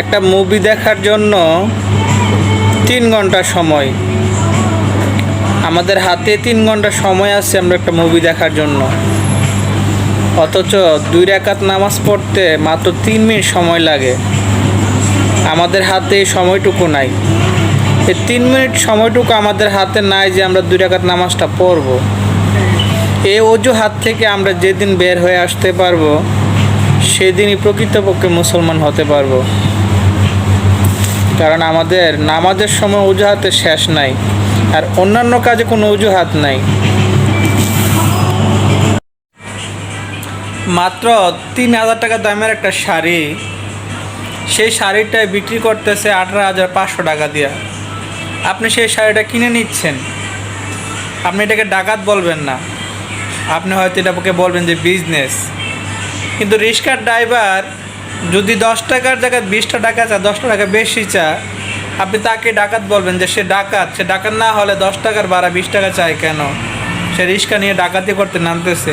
একটা মুভি দেখার জন্য তিন ঘণ্টা সময়। আমাদের হাতে তিন ঘণ্টা সময় আছে আমরা একটা মুভি দেখার জন্য। অথচ দুই রাকাত নামাজ পড়তে মাত্র তিন মিনিট সময় লাগে। আমাদের হাতে সময়টুকু নাই। এই তিন মিনিট সময়টুকু আমাদের হাতে নাই যে আমরা দুই রাকাত নামাজটা পড়ব। এই অজুহাত থেকে আমরা যেদিন বের হয়ে আসতে পারব, সেদিনই প্রকৃতপক্ষে মুসলমান হতে পারব। কারণ আমাদের নামাজের সময় অজুহাতে শেষ নাই, আর অন্যান্য কাজে কোনো অজুহাত নাই। মাত্র তিন হাজার টাকা দামের একটা শাড়ি, সেই শাড়িটায় বিক্রি করতেছে আঠারো হাজার পাঁচশো টাকা দিয়া। আপনি সেই শাড়িটা কিনে নিচ্ছেন। আপনি এটাকে ডাকাত বলবেন না। আপনি হয়তো এটাকে বলবেন যে বিজনেস কিন্তু রিক্সার ড্রাইভার যদি দশ টাকার জায়গায় বিশটা টাকা চা দশটা টাকা বেশি চা, আপনি তাকে ডাকাত বলবেন যে সে ডাকাত। সে ডাকাত না হলে দশ টাকার ভাড়া বিশ টাকা চায় কেন? সে রিক্সা নিয়ে ডাকাতি করতে নামতেছে।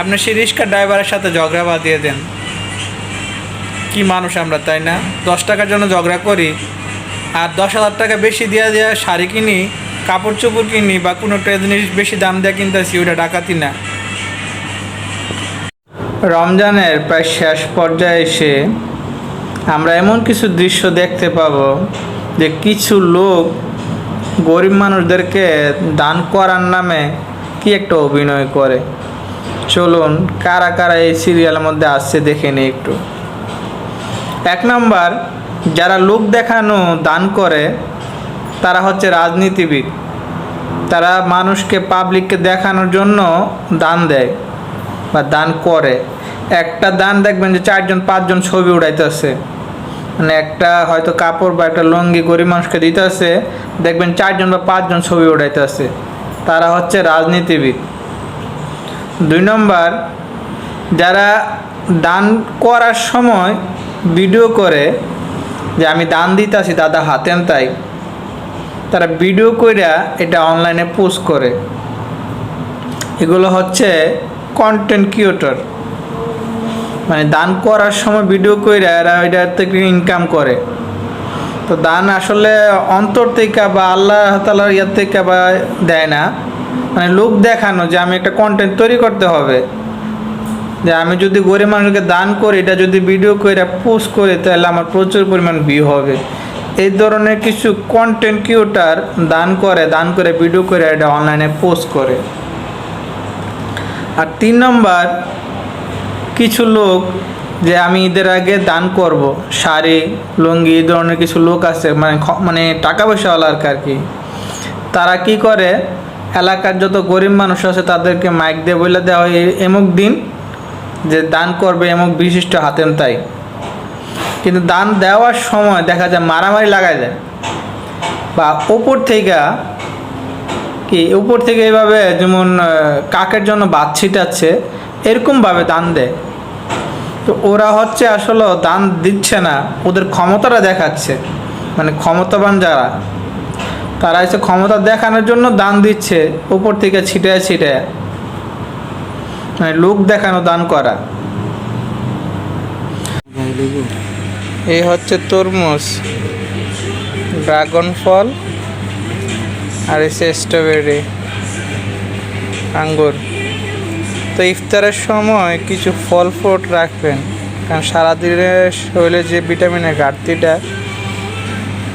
আপনি সেই রিক্সার ড্রাইভারের সাথে ঝগড়া বাঁধিয়ে দেন। কি মানুষ আমরা, তাই না? দশ টাকার জন্য ঝগড়া করি, আর দশ হাজার টাকা বেশি দিয়ে দেওয়া শাড়ি কিনি, কাপড় চোপড় কিনি, বা কোনো একটা জিনিস বেশি দাম দিয়ে কিনতেছি ওটা ডাকাতি না। রমজানের প্রায় শেষ পর্যায়ে এসে আমরা এমন কিছু দৃশ্য দেখতে পাবো যে কিছু লোক গরিব মানুষদেরকে দান করার নামে কি একটা অভিনয় করে। চলুন কারা কারা এই সিরিয়ালের মধ্যে আসছে দেখে নিই একটু। এক নাম্বার, যারা লোক দেখানো দান করে, তারা হচ্ছে রাজনীতিবিদ। তারা মানুষকে পাবলিককে দেখানোর জন্য দান দেয়। বা দান করে। একটা দান দেখবেন যে চারজন, পাঁচজন ছবি উড়াইতেছে। মানে একটা হয়তো কাপড় বা একটা লুঙ্গি গরিব মানুষকে দিতেছে, দেখবেন চারজন বা পাঁচজন ছবি উড়াইতেছে। তারা হচ্ছে রাজনীতিবিদ। দুই নম্বর, যারা দান করার সময় ভিডিও করে যে আমি দান দিতেছি, দাদা হাতেন তাই। তারা ভিডিও কইরা এটা অনলাইনে পোস্ট করে। এগুলো হচ্ছে কন্টেন্ট ক্রিয়েটর মানে দান করার সময় ভিডিও কইরা এরা এটা থেকে ইনকাম করে। তো দান আসলে অন্তর থেকে বা আল্লাহ তালার ইয়ার থেকে বা দেয় না। মানে লোক দেখানো যে আমি একটা কন্টেন্ট তৈরি করতে হবে। যে আমি যদি গরিব মানুষকে দান করি, এটা যদি ভিডিও করে পোস্ট করি, তাহলে আমার প্রচুর পরিমাণ ভিউ হবে। এই ধরনের কিছু কন্টেন্ট ক্রিয়েটার দান করে দান করে ভিডিও করে এটা অনলাইনে পোস্ট করে। আর তিন নম্বর, কিছু লোক যে আমি ঈদের আগে দান করব, শাড়ি, লুঙ্গি, এই ধরনের কিছু লোক আছে মানে মানে টাকা পয়সাওয়ালা আর কি। তারা কি করে? এলাকার যত গরিব মানুষ আছে তাদেরকে মাইক দিয়ে বলে দেওয়া হয় "এই এমুক দিন যে দান করবে এমুক বিশিষ্ট হাতেন তাই। কিন্তু দান দেওয়ার সময় দেখা যায় মারামারি লাগায় যায় বা ওপর থেকে কি? উপর থেকে এইভাবে যেমন কাকের জন্য বাদ ছিটাচ্ছে এরকমভাবে দান দেয়। তো ওরা হচ্ছে আসলে দান দিচ্ছে না ওদের ক্ষমতাটা দেখাচ্ছে। মানে ক্ষমতাবান যারা তারা এসে ক্ষমতা দেখানোর জন্য দান দিচ্ছে উপর থেকে ছিটায় ছিটায়। মানে লোক দেখানো দান করা। এই হচ্ছে তরমুজ। ড্রাগন ফল। আর এসে স্ট্রবেরি আঙ্গুর। তো ইফতারের সময় কিছু ফল ফ্রুট রাখবেন, কারণ সারাদিনের শরীরে যে ভিটামিনের ঘাটতিটা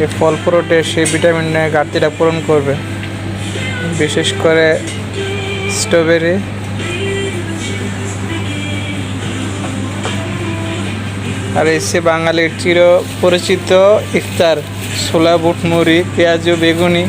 এই ফল ফ্রুটে সেই ভিটামিনের ঘাটতিটা পূরণ করবে। বিশেষ করে স্ট্রবেরি আর এসে বাঙালির চির পরিচিত ইফতার, ছোলা, বুট, মুড়ি, পেঁয়াজ, বেগুনি